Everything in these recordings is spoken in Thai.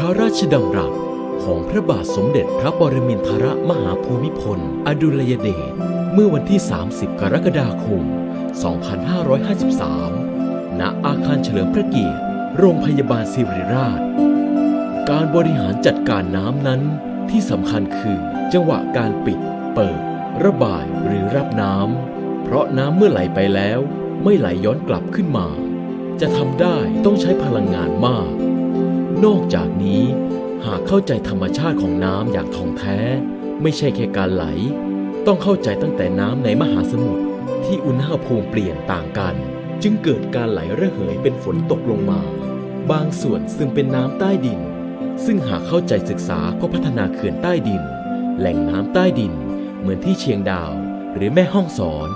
พระราชดำรัสของพระบาทสมเด็จพระปรมินทรมหาภูมิพล อดุลยเดชเมื่อวันที่ 30 กรกฎาคม 2553 ณ อาคารเฉลิมพระเกียรติ โรงพยาบาลศิริราช การบริหารจัดการน้ำนั้นที่สำคัญคือจังหวะการปิด เปิด ระบายหรือรับน้ำ เพราะน้ำเมื่อไหลไปแล้ว ไม่ไหลย้อนกลับขึ้นมา จะทำได้ต้องใช้พลังงานมาก นอกจากนี้ หากเข้าใจธรรมชาติของน้ำอย่างท่องแท้ ไม่ใช่แค่การไหล ต้องเข้าใจตั้งแต่น้ำในมหาสมุทรที่อุณหภูมิเปลี่ยนต่างกัน จึงเกิดการไหลระเหยเป็นฝนตกลงมา บางส่วนซึ่งเป็นน้ำใต้ดิน ซึ่งหากเข้าใจศึกษาก็พัฒนาเขื่อนใต้ดิน แหล่งน้ำใต้ดิน เหมือนที่เชียงดาว หรือแม่ห้องสอน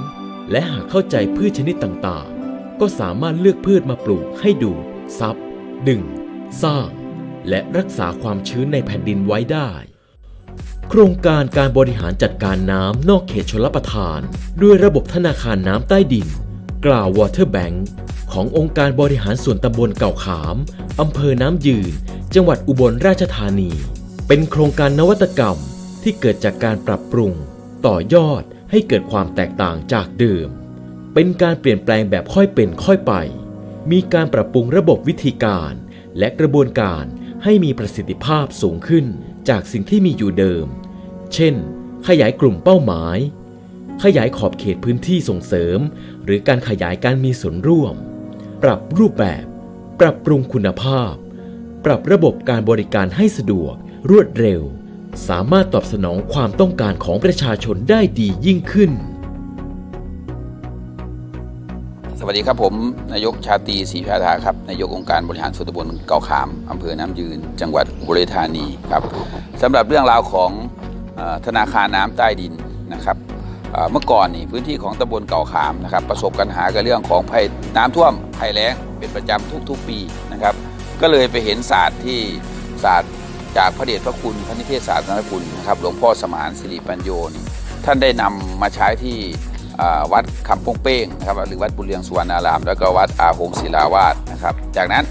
และหากเข้าใจพืชชนิดต่างๆ ก็สามารถเลือกพืชมาปลูกให้ดูดซับดึง สร้าง และรักษาความชื้นในแผ่นดินไว้ได้ โครงการการบริหารจัดการน้ำนอกเขตชลประทาน ด้วยระบบธนาคารน้ำใต้ดิน กล่าว Water Bank ขององค์การบริหารส่วนตำบลเก่าขามอำเภอน้ำยืน จังหวัดอุบลราชธานี เป็นโครงการนวัตกรรมที่เกิดจากการปรับปรุง ต่อยอดให้เกิดความแตกต่างจากเดิม เป็นการเปลี่ยนแปลงแบบค่อยเป็นค่อยไป มีการปรับปรุงระบบวิธีการ และกระบวนการให้มีประสิทธิภาพสูงขึ้นจากสิ่งที่มีอยู่เดิม เช่น ขยายกลุ่มเป้าหมาย ขยายขอบเขตพื้นที่ส่งเสริม หรือการขยายการมีส่วนร่วม ปรับรูปแบบ ปรับปรุงคุณภาพ ปรับระบบการบริการให้สะดวก รวดเร็ว สามารถตอบสนองความต้องการของประชาชนได้ดียิ่งขึ้น วัสดีครับผม นายกชาตีศรีพาธาครับ นายกองค์การบริหารส่วนตำบลเกาขามอำเภอน้ำยืน จังหวัดอุบลราชธานีครับสำหรับเรื่องราวของอธนาคารน้ำใต้ดินนะครับเมื่อก่อนนี่พื้นที่ของตำบลเก่าขามนะครับประสบปัญหากับเรื่องของภัยน้ำท่วมภัยแล้งเป็นประจำทุกๆปีนะครับ ก็เลยไปเห็นศาสตร์ที่ศาสตร์จากพระเดชพระคุณพระนิเทศศาสตร์นรคุณนะครับหลวงพ่อสมานสิริปัญโยนี่ท่านได้นำมาใช้ที่ วัดคำโป้งเป้งนะครับหรือวัดบุญเรืองสุวรรณาราม แล้วก็วัดอาโฮมศิลาวาสนะครับจากนั้น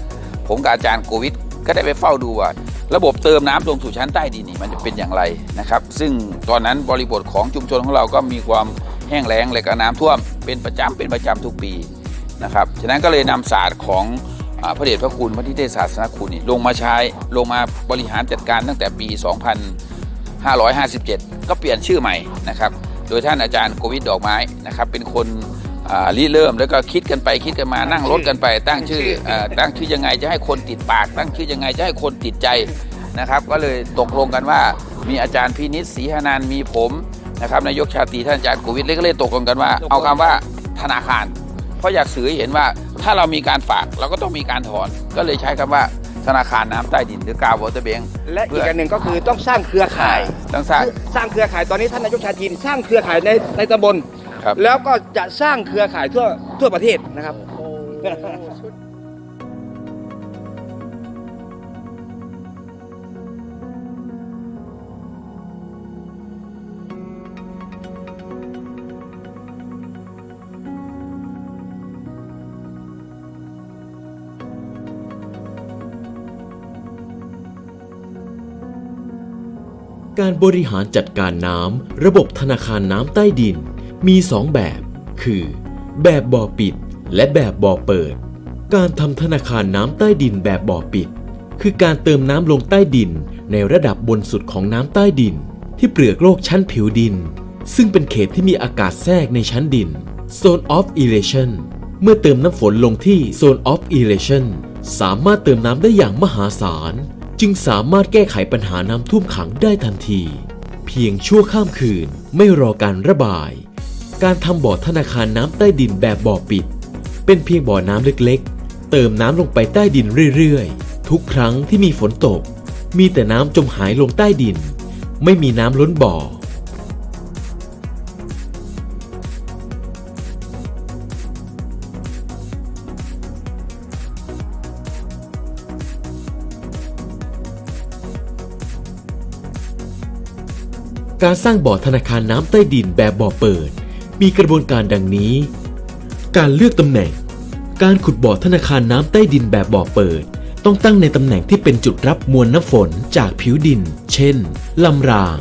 ผมกับอาจารย์โกวิทก็ได้ไปเฝ้าดูว่า ระบบเติมน้ำลงสู่ชั้นใต้ดินนี่มันจะเป็นอย่างไรนะครับ ซึ่งตอนนั้นบริบทของชุมชนของเราก็มีความแห้งแล้งและก็น้ำท่วมเป็นประจำเป็นประจำทุกปีนะครับฉะนั้นก็เลยนำศาสตร์ของอพระเดชพระคุณพระนิเทศศาสนคุณนี่ลงมาใช้ลงมาบริหารจัดการตั้งแต่ปี 2557 ก็เปลี่ยนชื่อใหม่นะครับ โดยท่านอาจารย์โกวิทดอกไม้ นะครับเป็นคนอ่าริเริ่มแล้วก็คิดกันไปคิดกันมานั่งรถกันไป ตั้งชื่อเอ่อตั้งชื่อยังไงจะให้คนติดปาก ตั้งชื่อยังไงจะให้คนติดใจนะครับ ก็เลยตกลงกันว่ามีอาจารย์พินิษศรีหนันท์มีผมนะครับนายกชาตรีท่านอาจารย์โกวิทเลยก็เลยตกลงกันว่า เอาคำว่าธนาคาร เพราะอยากสื่อให้เห็นว่าถ้าเรามีการฝากเราก็ต้องมีการถอน ก็เลยใช้คำว่าธนาคารน้ำใต้ดินหรือกาววอเตอร์เบงและอีกอันหนึ่งก็คือต้องสร้างเครือข่ายต้องสร้างสร้างเครือข่ายตอนนี้ท่านนายกชาตินสร้างเครือข่ายในในตำบล ครับ แล้วก็จะสร้างเครือข่ายทั่วทั่วประเทศนะครับ การบริหารจัดการน้ำระบบธนาคารน้ำใต้ดิน มี2แบบ คือ แบบบ่อปิด และแบบบ่อเปิด การทำธนาคารน้ำใต้ดินแบบบ่อปิด คือการเติมน้ำลงใต้ดินในระดับบนสุดของน้ำใต้ดิน ที่เปลือกโลกชั้นผิวดิน ซึ่งเป็นเขตที่มีอากาศแทรกในชั้นดิน Zone of Elation เมื่อเติมน้ำฝนลงที่ Zone of Elation สามารถเติมน้ำได้อย่างมหาศาล จึงสามารถแก้ไขปัญหาน้ำท่วมขังได้ทันที เพียงชั่วข้ามคืนไม่รอการระบาย การทำบ่อธนาคารน้ำใต้ดินแบบบ่อปิด เป็นเพียงบ่อน้ำเล็กๆ เติมน้ำลงไปใต้ดินเรื่อยๆ ทุกครั้งที่มีฝนตก มีแต่น้ำจมหายลงใต้ดิน ไม่มีน้ำล้นบ่อ การสร้างบ่อธนาคารน้ำใต้ดินแบบบ่อเปิด มีกระบวนการดังนี้ การเลือกตำแหน่ง การขุดบ่อธนาคารน้ำใต้ดินแบบบ่อเปิด ต้องตั้งในตำแหน่งที่เป็นจุดรับมวลน้ำฝนจากผิวดิน เช่น ลำราง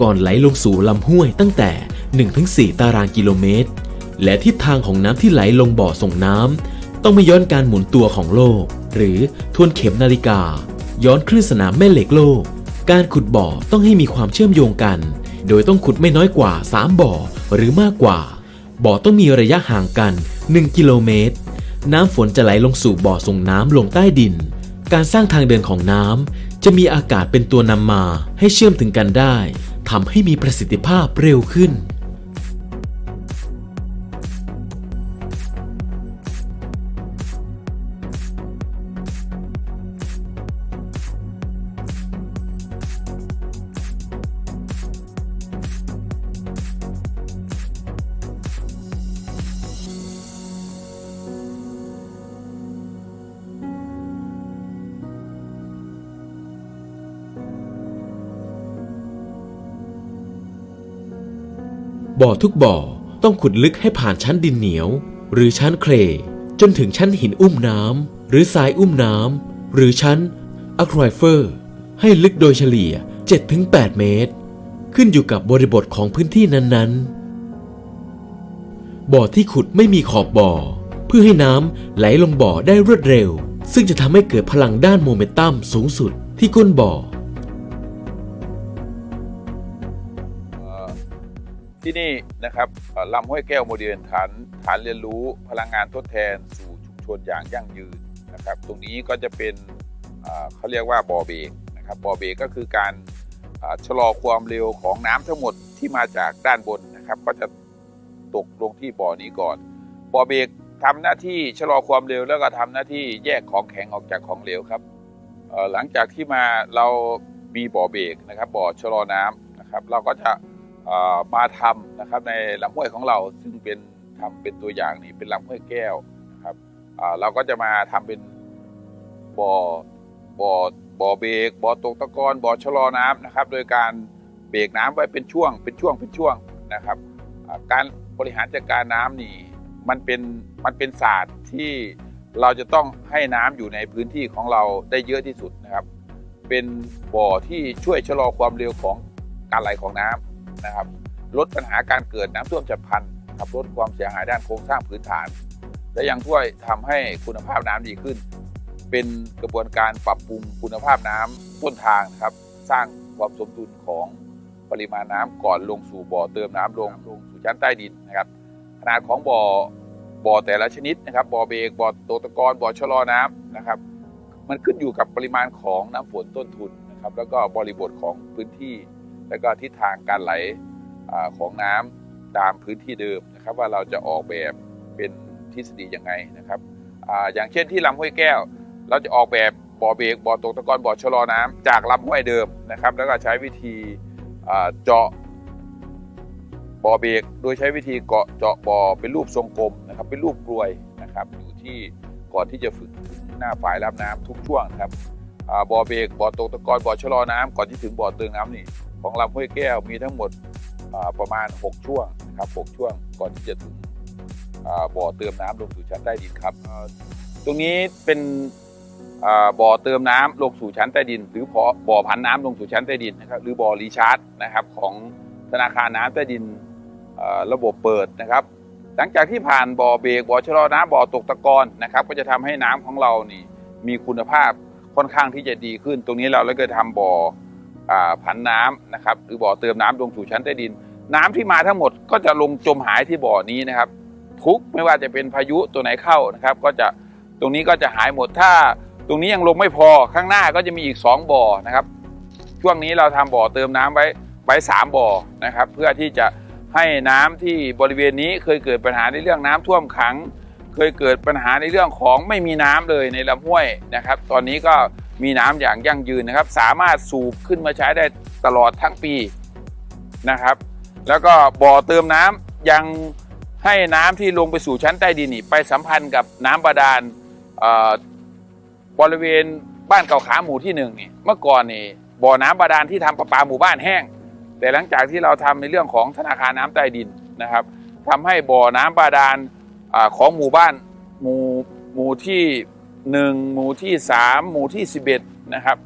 ก่อนไหลลงสู่ลำห้วยตั้งแต่ 1-4 ตารางกิโลเมตร และทิศทางของน้ำที่ไหลลงบ่อส่งน้ำต้องไม่ย้อนการหมุนตัวของโลก หรือทวนเข็มนาฬิกา ย้อนคลื่นสนามแม่เหล็กโลก การขุดบ่อต้องให้มีความเชื่อมโยงกัน โดยต้องขุดไม่น้อยกว่า 3 บ่อหรือมากกว่า บ่อต้องมีระยะห่างกัน 1 กิโลเมตร น้ำฝนจะไหลลงสู่บ่อส่งน้ำลงใต้ดิน การสร้างทางเดินของน้ำจะมีอากาศเป็นตัวนำมาให้เชื่อมถึงกันได้ทำให้มีประสิทธิภาพเร็วขึ้น บ่อทุกบ่อต้องขุดลึกให้ผ่านชั้นดินเหนียว หรือชั้นเคลย์จนถึงชั้นหินอุ้มน้ำหรือทรายอุ้มน้ำหรือชั้นอะครอยเฟอร์ ให้ลึกโดยเฉลี่ย 7-8 เมตร ขึ้นอยู่กับบริบทของพื้นที่นั้นๆ บ่อที่ขุดไม่มีขอบบ่อ เพื่อให้น้ำไหลลงบ่อได้รวดเร็ว ซึ่งจะทำให้เกิดพลังด้านโมเมนตัมสูงสุดที่ก้นบ่อ ที่นี่นะครับลำห้วยแก้วโมเดลฐานฐานเรียนรู้พลังงานทดแทนสู่ชุมชนอย่างยั่งยืนนะครับ ตรงนี้ก็จะเป็นเขาเรียกว่าบ่อเบรกนะครับบ่อเบรกก็คือการชะลอความเร็วของน้ำทั้งหมดที่มาจากด้านบนนะครับ ก็จะตกลงที่บ่อนี้ก่อนบ่อเบรกทำหน้าที่ชะลอความเร็วแล้วก็ทำหน้าที่แยกของแข็งออกจากของเหลวครับหลังจากที่มาเรามีบ่อเบรกนะครับ บ่อชะลอน้ำนะครับ เราก็จะ มาทำนะครับในลำห้วยของเราซึ่งเป็นทำเป็นตัวอย่างนี่เป็นลำห้วยแก้วนะครับเราก็จะมาทำเป็นบ่อบ่อบ่อเบรกบ่อตกตะกอนบ่อชะลอน้ำนะครับ โดยการเบรกน้ำไว้เป็นช่วง เป็นช่วงเป็นช่วงนะครับการบริหารจัดการน้ำนี่มันเป็นมันเป็นศาสตร์ที่เราจะต้องให้น้ำอยู่ในพื้นที่ของเราได้เยอะที่สุดนะครับ เป็นบ่อที่ช่วยชะลอความเร็วของการไหลของน้ำ นะครับ ลดปัญหาการเกิดน้ำท่วมฉับพลันครับลดความเสียหายด้านโครงสร้างพื้นฐาน และยังช่วยทำให้คุณภาพน้ำดีขึ้น เป็นกระบวนการปรับปรุงคุณภาพน้ำต้นทางครับ สร้างความสมดุลของปริมาณน้ำก่อนลงสู่บ่อเติมน้ำลงลงสู่ชั้นใต้ดินนะครับขนาดของบ่อบ่อแต่ละชนิดนะครับบ่อเบรกบ่อโตตะกอนบ่อชะลอน้ำนะครับ มันขึ้นอยู่กับปริมาณของน้ำฝนต้นทุนนะครับ แล้วก็บริบทของพื้นที่ แล้วก็ทิศทางการไหลอของน้ำตามพื้นที่เดิมนะครับ ว่าเราจะออกแบบเป็นทฤษฎียังไงนะครับออย่างเช่นที่ลำห้วยแก้ว เราจะออกแบบบ่อเบรกบ่อตกตะกอนบ่อชะลอน้ำจากลำห้วยเดิมนะครับ แล้วก็ใช้วิธีเจาะบ่อเบรกโดยใช้วิธีเกาะเจาะบ่อเป็นรูปทรงกลมนะครับเป็นรูปกลวยนะครับอยู่ที่ก่อนที่จะฝึกหน้าฝายรับน้ำทุกช่วงครับบ่อเบรกบ่อตกตะกอนบ่อชะลอน้ำก่อนที่ถึงบ่อเติมน้ำนี่ ของลำห้วยแก้วมีทั้งหมดประมาณ 6 ช่วงนะครับ6ช่วงก่อนที่จะถึงบ่อเติมน้ำลงสู่ชั้นใต้ดินครับ ตรงนี้เป็นบ่อเติมน้ำลงสู่ชั้นใต้ดิน หรือบ่อบ่อผันน้ำลงสู่ชั้นใต้ดินนะครับหรือบ่อรีชาร์จนะครับของธนาคารน้ำใต้ดินระบบเปิดนะครับ หลังจากที่ผ่านบ่อเบรกบ่อชะลอน้ำบ่อตกตะกอนนะครับ ก็จะทำให้น้ำของเรานี่มีคุณภาพค่อนข้างที่จะดีขึ้น ตรงนี้เราเลยก็ทำบ่อ ผันน้ำนะครับหรือบ่อเติมน้ำลงสู่ชั้นใต้ดิน น้ำที่มาทั้งหมดก็จะลงจมหายที่บ่อนี้นะครับ ทุกไม่ว่าจะเป็นพายุตัวไหนเข้านะครับ ก็จะตรงนี้ก็จะหายหมดถ้า ตรงนี้ยังลงไม่พอข้างหน้าก็จะมีอีก 2 บ่อนะครับ ช่วงนี้เราทำบ่อเติมน้ำไว้ไว้สามบ่อนะครับ เพื่อที่จะให้น้ำที่บริเวณนี้เคยเกิดปัญหาในเรื่องน้ำท่วมขัง เคยเกิดปัญหาในเรื่องของไม่มีน้ำเลยในลำห้วยนะครับ ตอนนี้ก็ มีน้ำอย่างยั่งยืนนะครับ สามารถสูบขึ้นมาใช้ได้ตลอดทั้งปีนะครับ แล้วก็บ่อเติมน้ำยังให้น้ำที่ลงไปสู่ชั้นใต้ดินนี่ไปสัมพันธ์กับน้ำบาดาลอ่อบริเวณบ้านเก่าขาหมู่ที่หนึ่งนี่เมื่อก่อนนี่บ่อน้ำบาดาลที่ทำประปาหมู่บ้านแห้ง แต่หลังจากที่เราทำในเรื่องของธนาคารน้ำใต้ดินนะครับทำให้บ่อน้ำบาดาลอาของหมู่บ้านหมู่หมู่ที่ 1 หมู่ที่ 3 หมู่ที่ 11 นะครับ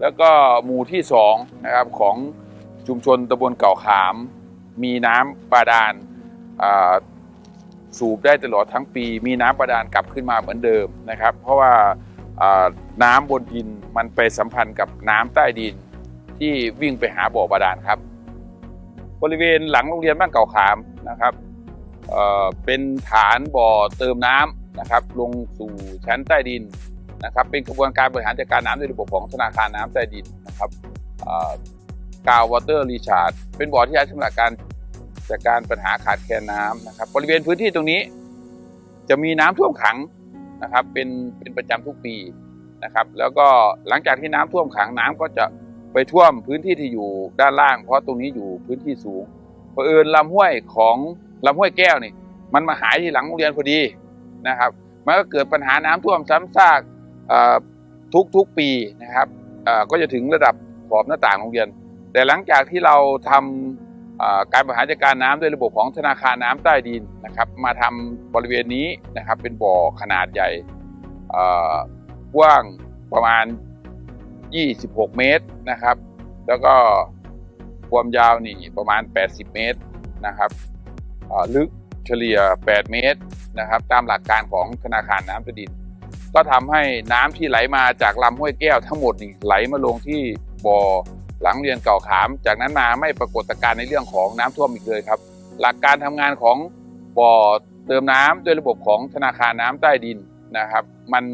แล้วก็หมู่ที่2นะครับของชุมชนตำบลเก่าขาม มีน้ำบาดาลสูบได้ตลอดทั้งปี มีน้ำบาดาลกลับขึ้นมาเหมือนเดิมนะครับ เพราะว่าน้ำบนดินมันไปสัมพันธ์กับน้ำใต้ดินที่วิ่งไปหาบ่อบาดาลครับ บริเวณหลังโรงเรียนบ้านเก่าขามนะครับเเป็นฐานบ่อเติมน้ำ นะครับลงสู่ชั้นใต้ดินนะครับเป็นกระบวนการบริหารจัดการน้ำในระบบของธนาคารน้ำใต้ดินนะครับกาววอเตอร์รีชาร์ดเป็นบ่อที่ใช้สำหรับการจัดการปัญหาขาดแคลนน้ำนะครับบริเวณพื้นที่ตรงนี้ จะมีน้ำท่วมขังนะครับเป็นเป็นประจำทุกปีนะครับ แล้วก็หลังจากที่น้ำท่วมขังน้ำก็จะไปท่วมพื้นที่ที่อยู่ด้านล่าง เพราะตรงนี้อยู่พื้นที่สูงเผอิญลำห้วยของลำห้วยแก้วนี่มันมาหายที่หลังโรงเรียนพอดี นะครับมันก็เกิดปัญหาน้ำท่วมซ้ำซากทุกทุกๆปีนะครับก็จะถึงระดับขอบหน้าต่างโรงเรียน แต่หลังจากที่เราทำการบริหารจัดการน้ำด้วยระบบของธนาคารน้ำใต้ดินนะครับ มาทำบริเวณนี้นะครับเป็นบ่อขนาดใหญ่เอ่อกว้างประมาณ 26 เมตรนะครับ แล้วก็ความยาวนี่ประมาณ 80 เมตรนะครับลึก เฉลี่ย 8 เมตรนะครับ ตามหลักการของธนาคารน้ำใต้ดิน ก็ทำให้น้ำที่ไหลมาจากลำห้วยแก้วทั้งหมดนี่ไหลมาลงที่บ่อหลังเรียนเก่าขาม จากนั้นมาไม่ปรากฏการณ์ในเรื่องของน้ำท่วมอีกเลยครับ หลักการทำงานของบ่อเติมน้ำด้วยระบบของธนาคารน้ำใต้ดินนะครับ มัน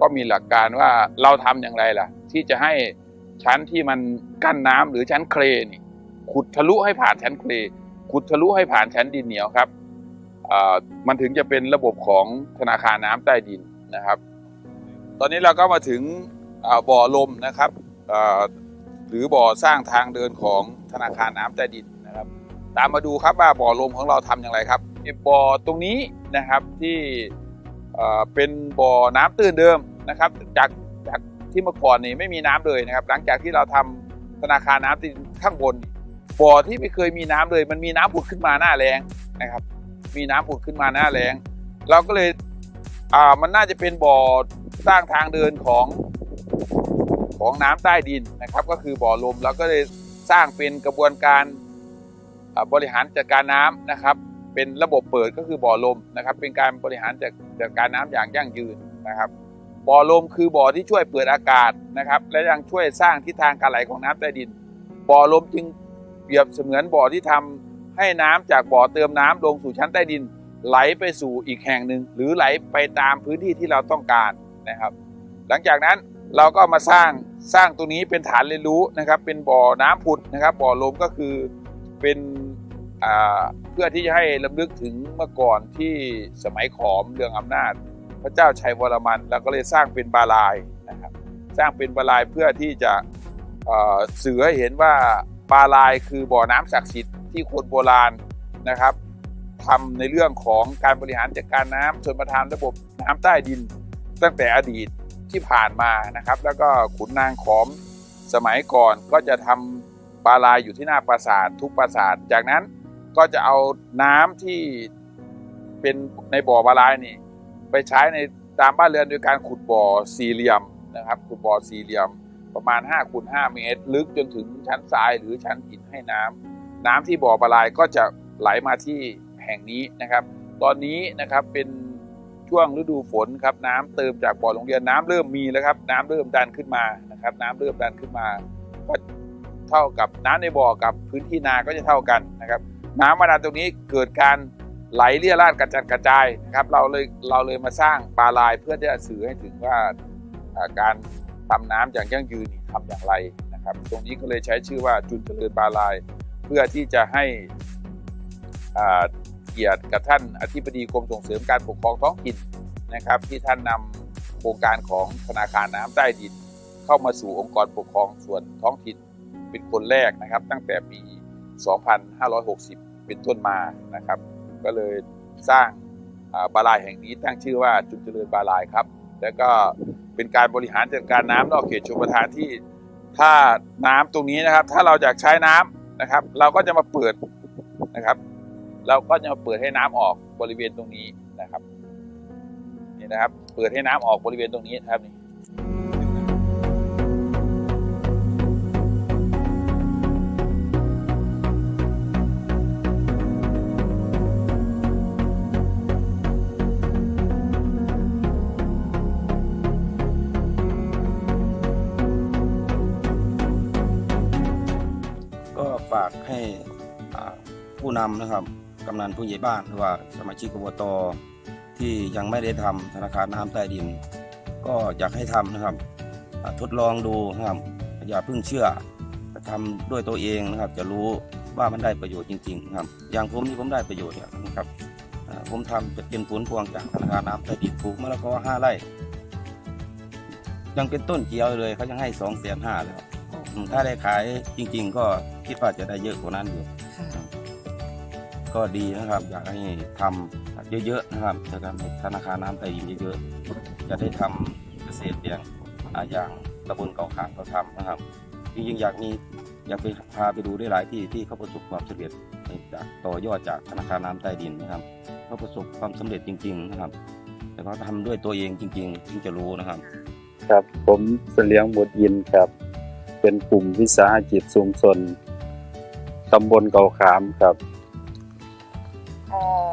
ก็มีหลักการว่าเราทำอย่างไรล่ะ ที่จะให้ชั้นที่มันกั้นน้ำหรือชั้นเคลนี่ขุดทะลุให้ผ่านชั้นเคลขุดทะลุให้ผ่านชั้นดินเหนียวครับ มันถึงจะเป็นระบบของธนาคารน้ำใต้ดินนะครับ ตอนนี้เราก็มาถึงบ่อลมนะครับหรือบ่อสร้างทางเดินของธนาคารน้ำใต้ดินนะครับ ตามมาดูครับว่าบ่อลมของเราทำอย่างไรครับบ่อตรงนี้นะครับที่เป็นบ่อน้ำตื้นเดิมนะครับ จากจากที่เมื่อก่อนนี่ไม่มีน้ำเลยนะครับ หลังจากที่เราทำธนาคารน้ำใต้ดินข้างบนบ่อที่ไม่เคยมีน้ำเลย มันมีน้ำผุดขึ้นมาหน้าแรงนะครับ มีน้ำผุดขึ้นมาหน้าแรงเราก็เลยอ่ามันน่าจะเป็นบ่อสร้างทางเดินของของน้ำใต้ดินนะครับ ก็คือบ่อลมเราก็เลยสร้างเป็นกระบวนการบริหารจัดการน้ำนะครับ เป็นระบบเปิดก็คือบ่อลมนะครับ เป็นการบริหารจัดจัดการน้ำอย่างยั่งยืนนะครับบ่อลมคือบ่อที่ช่วยเปิดอากาศนะครับ และยังช่วยสร้างทิศทางการไหลของน้ำใต้ดิน บ่อลมจึงเปรียบเสมือนบ่อที่ทำ ให้น้ำจากบ่อเติมน้ำลงสู่ชั้นใต้ดิน ไหลไปสู่อีกแห่งหนึ่ง หรือไหลไปตามพื้นที่ที่เราต้องการนะครับ หลังจากนั้นเราก็มาสร้างสร้างตรงนี้เป็นฐานเรียนรู้นะครับ เป็นบ่อน้ำผุดนะครับ บ่อลมก็คือเป็นเพื่อที่จะให้ลำลึกถึงเมื่อก่อนที่สมัยขอมเรื่องอำนาจ พระเจ้าชัยวรมันเราก็เลยสร้างเป็นบาลายนะครับ สร้างเป็นบาลายเพื่อที่จะเสื่อให้เห็นว่าบาลายคือบ่อน้ำศักดิ์สิทธิ์ ที่คนโบราณนะครับทำในเรื่องของการบริหารจัดการน้ำชนประทานระบบน้ำใต้ดิน ตั้งแต่อดีตที่ผ่านมานะครับ แล้วก็ขุนนางขอมสมัยก่อนก็จะทำบาลายอยู่ที่หน้าปราสาททุกปราสาท จากนั้นก็จะเอาน้ำที่เป็นในบ่อบาลายนี่ไปใช้ในตามบ้านเรือนโดยการขุดบ่อสี่เหลี่ยมนะครับ ขุดบ่อสี่เหลี่ยมประมาณ5คูณ5เมตร ลึกจนถึงชั้นทรายหรือชั้นหินให้น้ำ น้ำที่บ่อบาลายก็จะไหลมาที่แห่งนี้นะครับ ตอนนี้นะครับเป็นช่วงฤดูฝนครับน้ำเติมจากบ่อโรงเรียนน้ำเริ่มมีแล้วครับ น้ำเริ่มดันขึ้นมานะครับ น้ำเริ่มดันขึ้นมาก็เท่ากับน้ำในบ่อกับพื้นที่นาก็จะเท่ากันนะครับ น้ำมาดันตรงนี้เกิดการไหลเลี่ยราดกระจัดกระจายนะครับ เราเลยเราเลยมาสร้างปลาลายเพื่อที่จะสื่อให้ถึงว่าการทำน้ำอย่างยั่งยืนนี่ทำอย่างไรนะครับ ตรงนี้ก็เลยใช้ชื่อว่าจุนเจริญปลาลาย พื่อที่จะให้เกียรติกับท่านอธิบดีกรมส่งเสริมการปกครองท้องถิ่นนะครับ ที่ท่านนำโครงการของธนาคารน้ำใต้ดิน เข้ามาสู่องค์กรปกครองส่วนท้องถิ่นเป็นคนแรกนะครับ ตั้งแต่ปี 2560 เป็นต้นมานะครับ ก็เลยสร้างบาลายแห่งนี้ตั้งชื่อว่าจุดเจริญบาลายครับ แล้วก็เป็นการบริหารจัดการน้ำนอกเขตชลประทานที่ถ้าน้ำตรงนี้นะครับ ถ้าเราอยากใช้น้ำ นะครับ เราก็จะมาเปิดนะครับ เราก็จะมาเปิดให้น้ำออกบริเวณตรงนี้นะครับนี่นะครับ เปิดให้น้ำออกบริเวณตรงนี้นะครับนี่ ฝากให้ผู้นำนะครับกำนันผู้ใหญ่บ้านหรือว่าสมาชิกอบตที่ยังไม่ได้ทำธนาคารน้ำใต้ดิน ก็อยากให้ทำนะครับทดลองดูนะครับอย่าเพิ่งเชื่อทำด้วยตัวเองนะครับ จะรู้ว่ามันได้ประโยชน์จริงๆนะครับ อย่างผมนี่ผมได้ประโยชน์นะครับผมทำจะเป็นผลพวงจากธนาคารน้ำใต้ดินปลูกมะละกอห้าไร่ยังเป็นต้นเกียวเลยเขายังให้สองแสนห้าแล้วอืม ถ้าได้ขายจริง ๆ ก็คิดว่าจะได้เยอะกว่านั้นอยู่ก็ดีนะครับ อยากให้ทำเยอะๆนะครับจะทำธนาคารน้ำไทยเยอะๆจะได้ทำเกษตรอย่างอ่าอย่างตำบลเก่าขางเขาทำนะครับจริงๆอยากมีอยากไปพาไปดูได้หลายที่ที่เขาประสบความสำเร็จจากต่อยอดจากธนาคารน้ำใต้ดินนะครับเขาประสบความสำเร็จจริง ๆ นะครับ แต่เขาทำด้วยตัวเองจริงๆจึงจะรู้นะครับ ครับผมเสลียงบุตรยินครับ เป็นกลุ่มวิสาหกิจชุมชนตำบลเกาขามครับเอ่อ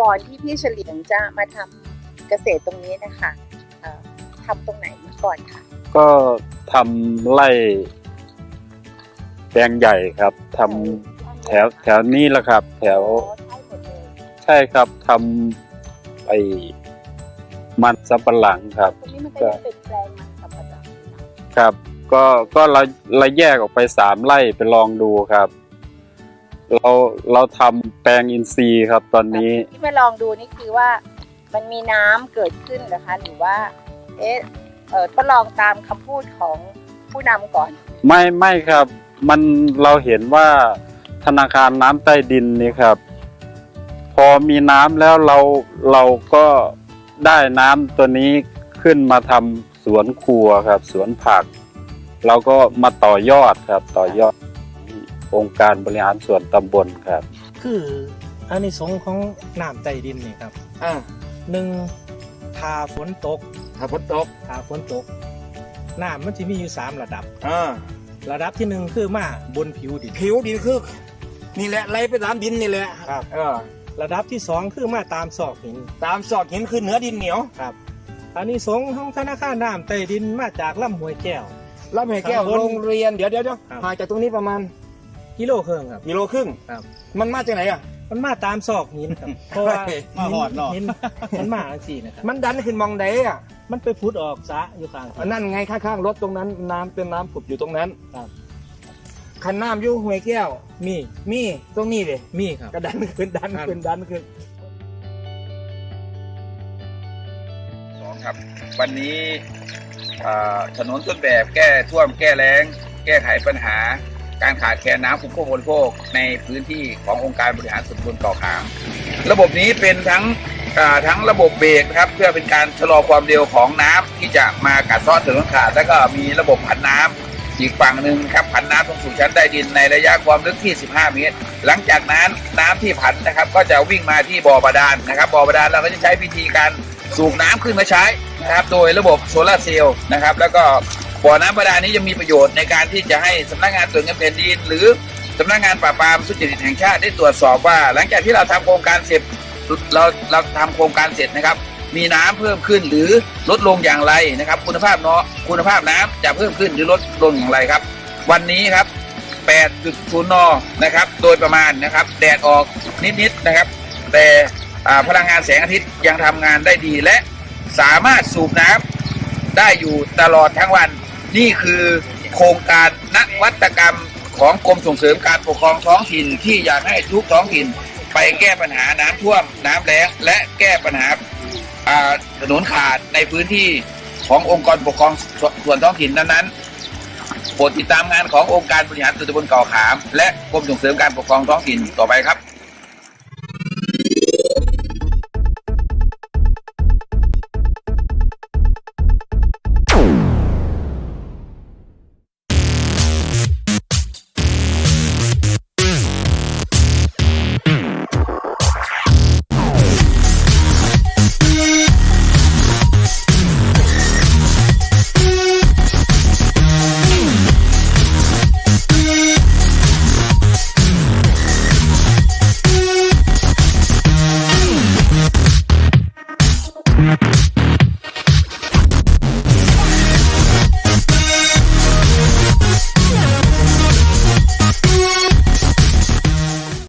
ก่อนที่พี่เฉลียงจะมาทำเกษตรตรงนี้นะคะเอ่อทำตรงไหนมาก่อนคะก็ทำไร่แปลงใหญ่ครับทำแถวแถวนี้แหละครับ แถว อ๋อใช่หมดเลยใช่ครับทำไอ้มันสำปะหลังครับ ตรงนี้มันก็ยังเป็นแปลงมันสับปะรดงครับ ก็ก็เราเราแยกออกไปสามไร่ไปลองดูครับ เราเราทำแปลงอินทรีย์ครับตอนนี้ ที่มาลองดูนี่คือว่ามันมีน้ำเกิดขึ้นเหรอคะหรือว่า เอ๊ะเออทดลองตามคำพูดของผู้นำก่อน ไม่ไม่ครับ มันเราเห็นว่าธนาคารน้ำใต้ดินนี่ครับ พอมีน้ำแล้วเราเราก็ได้น้ำตัวนี้ขึ้นมาทำสวนครัวครับ สวนผัก เราก็มาต่อยอดครับต่อยอดองค์การบริหารส่วนตำบลครับคืออานิสงส์ของน้ำใต้ดินนี่ครับอ่าหนึ่งทาฝนตกถ้าฝนตกทาฝนตกน้ำมันจะมีอยู่สามระดับ อ่าระดับที่หนึ่งคือมาบนผิวดิน ผิวดินคือนี่แหละไหลไปตามดินนี่แหละครับ เออระดับที่สองคือมาตามซอกหินตามซอกหินคือเหนือดินเหนียวครับอานิสงส์ของธนาคารน้ำใต้ดินมาจากลำห้วยแก้ว รับให้แก้วข้างบนโรงเรียน เดี๋ยวเดี๋ยวเดี๋ยวครับ ห่างจากตรงนี้ประมาณกิโลครึ่งครับ กิโลครึ่ง ครับ มันมาจากไหนอะ มันมาตามซอกหินครับ เพราะว่ามาหอดเนาะ หินมันมาอันสี่นะครับ มันดันขึ้นมองใดอะมันไปพุดออกซะอยู่ข้างอันนั่นไงข้างๆรถตรงนั้น น้ำเป็นน้ำผุบอยู่ตรงนั้นครับ คันน้ำอยู่ห้วยแก้ว มีมีตรงนี้เลยมีครับ กระดันขึ้นดันครับขึ้นดันขึ้น สองครับ วันนี้อ่า ถนนต้นแบบแก้ท่วมแก้แล้ง แก้ไขปัญหา การขาดแคลนน้ำอุปโภคบริโภคในพื้นที่ขององค์การบริหารส่วนตำบลเกาะขาม ระบบนี้เป็นทั้งทั้งระบบเบรกนะครับ เพื่อเป็นการชะลอความเร็วของน้ำที่จะมากัดเซาะถนนขาด แล้วก็มีระบบผันน้ำอีกฝั่งหนึ่งครับผันน้ำลงสู่ชั้นใต้ดินในระยะความลึกที่ 15 เมตร หลังจากนั้นน้ำที่ผันนะครับ ก็จะวิ่งมาที่บ่อบาดาลนะครับบ่อบาดาลเราก็จะใช้วิธีการสูบน้ำขึ้นมาใช้ นะครับโดยระบบโซลาร์เซลล์นะครับ แล้วก็บ่อน้ำบาดาลนี้ยังมีประโยชน์ในการที่จะให้สำนักงานตรวจเงินแผ่นดิน หรือสำนักงานปราบปรามทุจริตแห่งชาติได้ตรวจสอบว่า หลังจากที่เราทำโครงการเสร็จเราเราทำโครงการเสร็จนะครับ มีน้ำเพิ่มขึ้นหรือลดลงอย่างไรนะครับ คุณภาพเนาะคุณภาพน้ำจะเพิ่มขึ้นหรือลดลงอย่างไรครับ วันนี้ครับ8.0นนะครับ โดยประมาณนะครับ แดดออกนิดๆนะครับ แต่พลังงานแสงอาทิตย์ยังทำงานได้ดีและ สามารถสูบน้ำได้อยู่ตลอดทั้งวัน นี่คือโครงการนวัตกรรมของกรมส่งเสริมการปกครองท้องถิ่นที่อยากให้ทุกท้องถิ่น ไปแก้ปัญหาน้ำท่วม น้ำแล้งและแก้ปัญหาถนนขาดในพื้นที่ขององค์กรปกครองสส่วนท้องถิ่นนั้นๆโปรดติดตามงานขององค์การบริหารส่วนตำบลเก่าขาม และกรมส่งเสริมการปกครองท้องถิ่นต่อไปครับ